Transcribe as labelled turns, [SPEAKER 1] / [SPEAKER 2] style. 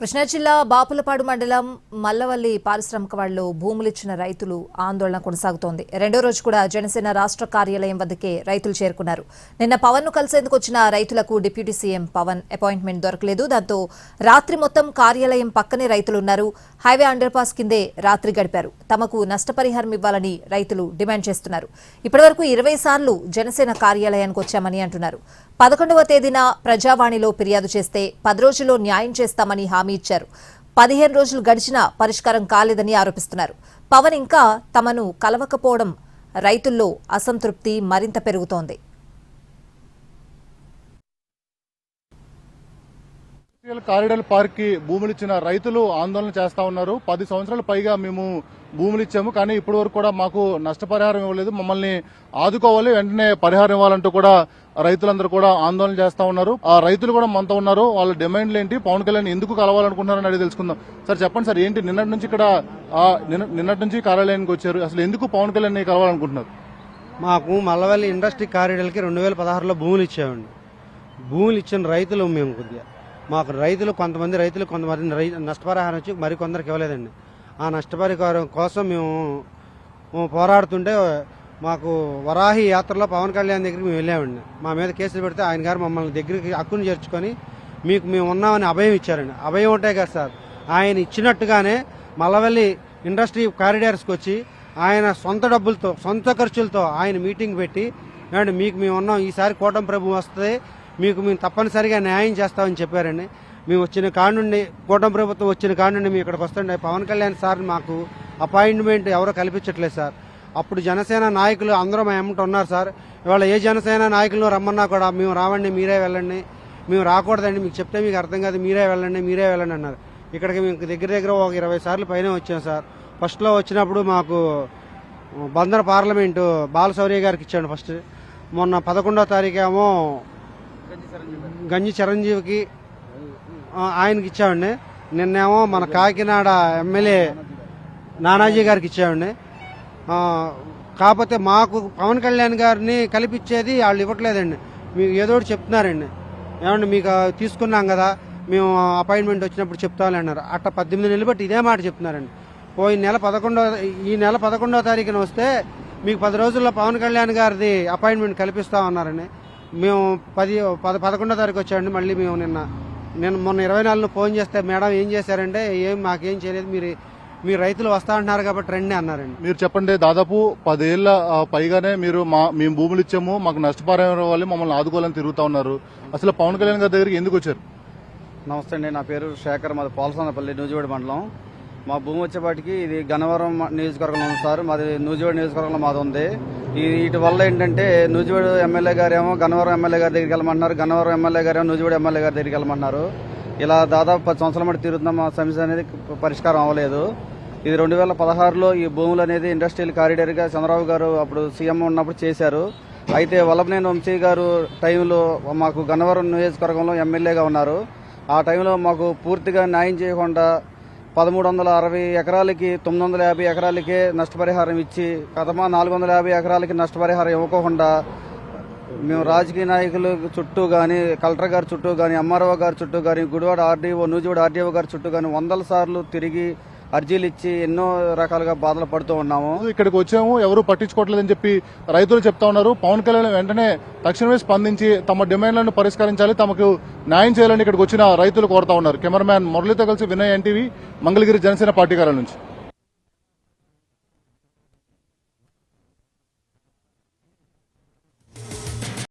[SPEAKER 1] కృష్ణా జిల్లా బాపులపాడు మండలం మల్లవల్లి పారిశ్రామిక వాళ్ళు భూములిచ్చిన రైతులు ఆందోళన కొనసాగుతోంది. రెండో రోజు కూడా జనసేన రాష్ట్ర కార్యాలయం వద్దకే రైతులు చేరుకున్నారు. నిన్న పవన్ను కలిసేందుకు వచ్చిన రైతులకు డిప్యూటీ సీఎం పవన్ అపాయింట్మెంట్ దొరకలేదు. దాంతో రాత్రి మొత్తం కార్యాలయం పక్కనే రైతులు ఉన్నారు హైవే అండర్ పాస్ కిందే రాత్రి గడిపారు. తమకు నష్టపరిహారం ఇవ్వాలని రైతులు డిమాండ్ చేస్తున్నారు. ఇప్పటివరకు ఇరవై సార్లు జనసేన కార్యాలయానికి వచ్చామని అంటున్నారు. పదకొండవ తేదీన ప్రజావాణిలో ఫిర్యాదు చేస్తే పది రోజుల్లో న్యాయం చేస్తామని హామీ ఇచ్చారు. పదిహేను రోజులు గడిచినా పరిష్కారం కాలేదని ఆరోపిస్తున్నారు. పవన్ ఇంకా తమను కలవకపోవడం రైతుల్లో అసంతృప్తి మరింత పెరుగుతోంది.
[SPEAKER 2] ఇండస్ట్రియల్ కారిడార్ పార్క్కి భూములు ఇచ్చిన రైతులు ఆందోళన చేస్తా ఉన్నారు. పది సంవత్సరాల పైగా మేము భూములు ఇచ్చాము కానీ ఇప్పటి వరకు కూడా మాకు నష్టపరిహారం ఇవ్వలేదు. మమ్మల్ని ఆదుకోవాలి వెంటనే పరిహారం ఇవ్వాలంటూ కూడా రైతులందరూ కూడా ఆందోళన చేస్తా ఉన్నారు. ఆ రైతులు కూడా మనతో ఉన్నారు. వాళ్ళ డిమాండ్లు ఏంటి? పవన్ కళ్యాణ్ ఎందుకు కలవాలనుకుంటున్నారని అడిగి తెలుసుకుందాం. సార్ చెప్పండి సార్ ఏంటి నిన్నటి నుంచి ఇక్కడ నిన్నటి నుంచి కార్యాలయానికి వచ్చారు. అసలు ఎందుకు పవన్ కళ్యాణ్ కలవాలనుకుంటున్నారు?
[SPEAKER 3] మాకు మల్లవల్లి ఇండస్ట్రీ కారిడార్కి రెండు వేల పదహారులో భూములు ఇచ్చామండి. భూములు ఇచ్చిన రైతులు మేము కొద్దిగా. మాకు రైతులు కొంతమంది రైతులు కొంతమంది రై నష్టపరిహారం వచ్చి మరి కొందరికి ఇవ్వలేదండి. ఆ నష్టపరిహారం కోసం మేము పోరాడుతుంటే మాకు వరాహి యాత్రలో పవన్ కళ్యాణ్ దగ్గరికి మేము వెళ్ళామండి. మా మీద కేసులు పెడితే ఆయన గారు మమ్మల్ని దగ్గరికి హక్కును చేర్చుకొని మీకు మేము ఉన్నామని అభయం ఇచ్చారండి. అభయం ఉంటే కదా సార్ ఆయన ఇచ్చినట్టుగానే మల్లవల్లి ఇండస్ట్రీ కారిడార్స్కి వచ్చి ఆయన సొంత డబ్బులతో సొంత ఖర్చులతో ఆయన మీటింగ్ పెట్టి ఏమండి మీకు మేము ఉన్నాం ఈసారి కూటమి ప్రభు వస్తే మీకు మేము తప్పనిసరిగా న్యాయం చేస్తామని చెప్పారండి. మేము వచ్చిన కానుండి కూటమి ప్రభుత్వం వచ్చిన కానుండి మేము ఇక్కడికి వస్తుండే. పవన్ కళ్యాణ్ సార్ మాకు అపాయింట్మెంట్ ఎవరో కల్పించట్లేదు సార్. అప్పుడు జనసేన నాయకులు అందరూ మా ఎమ్మట ఉన్నారు సార్. ఇవాళ ఏ జనసేన నాయకులను రమ్మన్నా కూడా మేము రావండి మీరే వెళ్ళండి. మేము రాకూడదండి మీకు చెప్తే మీకు అర్థం కాదు మీరే వెళ్ళండి మీరే వెళ్ళండి అన్నారు. ఇక్కడికి మేము దగ్గర దగ్గర ఒక ఇరవై సార్లు పైన వచ్చాం సార్. ఫస్ట్లో వచ్చినప్పుడు మాకు బందర్ పార్లమెంటు బాలశౌర్య గారికి ఇచ్చాడు ఫస్ట్ మొన్న పదకొండో తారీఖు ఏమో గంజి చిరంజీవికి ఆయనకి ఇచ్చామండి. నిన్నేమో మన కాకినాడ ఎమ్మెల్యే నానాజీ గారికి ఇచ్చామండి. కాకపోతే మాకు పవన్ కళ్యాణ్ గారిని కల్పించేది వాళ్ళు ఇవ్వట్లేదండి. మీకు ఏదో ఒకటి చెప్తున్నారండి. ఏమండి మీకు తీసుకున్నాం కదా మేము అపాయింట్మెంట్ వచ్చినప్పుడు చెప్తామని అన్నారు. అట్ట పద్దెనిమిది నెలలు బట్టి ఇదే మాట చెప్తున్నారండి. పోయిన నెల పదకొండో ఈ నెల పదకొండో తారీఖున వస్తే మీకు పది రోజుల్లో పవన్ కళ్యాణ్ గారిది అపాయింట్మెంట్ కల్పిస్తామన్నారండి. మేము పది పద పదకొండో తారీఖు వచ్చామండి మళ్ళీ మేము నిన్న. నేను మొన్న ఇరవై నాలుగున ఫోన్ చేస్తే మేడం ఏం చేశారంటే ఏం మాకేం చేయలేదు మీరు మీరు రైతులు వస్తా అంటున్నారు కాబట్టి రండి అన్నారండి.
[SPEAKER 2] మీరు చెప్పండి దాదాపు పదేళ్ళ పైగానే మీరు మా మేము భూములు ఇచ్చాము మాకు నష్టపరిహారం ఇవ్వాలి మమ్మల్ని ఆదుకోవాలని తిరుగుతా ఉన్నారు. అసలు పవన్ కళ్యాణ్ గారి దగ్గరికి ఎందుకు వచ్చారు?
[SPEAKER 4] నమస్తే అండి నా పేరు శేఖర్ మాది పోలసనపల్లి నూజివేడి మండలం. మా భూమి వచ్చేపాటికి ఇది గన్నవరం నియోజకవర్గంలో ఉంది సార్ మాది నూజివేడి నియోజకవర్గంలో మాది ఉంది. వీటి వల్ల ఏంటంటే నూజివేడు ఎమ్మెల్యే గారేమో గన్నవరం ఎమ్మెల్యే గారి దగ్గరికి వెళ్ళమన్నారు. గన్నవరం ఎమ్మెల్యే గారేమో నూజివేడు ఎమ్మెల్యే గారి దగ్గరికి వెళ్ళమన్నారు. ఇలా దాదాపు పది సంవత్సరాల మటు తిరుగుతున్న మా సమస్య అనేది పరిష్కారం అవ్వలేదు. ఇది రెండు వేల పదహారులో ఈ భూములు అనేది ఇండస్ట్రియల్ కారిడార్గా చంద్రబాబు గారు అప్పుడు సీఎం ఉన్నప్పుడు చేశారు. అయితే వల్లభనేని వంశీ గారు టైంలో మాకు గన్నవరం నియోజకవర్గంలో ఎమ్మెల్యేగా ఉన్నారు. ఆ టైంలో మాకు పూర్తిగా న్యాయం చేయకుండా పదమూడు వందల అరవై ఎకరాలకి తొమ్మిది వందల యాభై ఎకరాలకే నష్టపరిహారం ఇచ్చి కథమా నాలుగు వందల యాభై ఎకరాలకి నష్టపరిహారం ఇవ్వకుండా మేము రాజకీయ నాయకులు చుట్టూ కానీ కలెక్టర్ గారి చుట్టూ కానీ ఎంఆర్ఓ గారి చుట్టూ కానీ గుడివాడ ఆర్డీఓ నూజివాడ ఆర్డీఓ గారి చుట్టూ కానీ వందల సార్లు తిరిగి అర్జీలు ఇచ్చి ఎన్నో రకాలుగా బాధలు పడుతూ ఉన్నాము.
[SPEAKER 2] ఇక్కడికి వచ్చాము ఎవరు పట్టించుకోవట్లేదని చెప్పి రైతులు చెప్తా ఉన్నారు. పవన్ కళ్యాణ్ వెంటనే తక్షణమే స్పందించి తమ డిమాండ్లను పరిష్కరించాలి తమకు న్యాయం చేయాలని ఇక్కడికి వచ్చిన రైతులు కోరుతా ఉన్నారు. కెమెరామ్యాన్ మురళితో కలిసి వినయ్ ఎన్టీవీ మంగళగిరి జనసేన పార్టీ గారి నుంచి.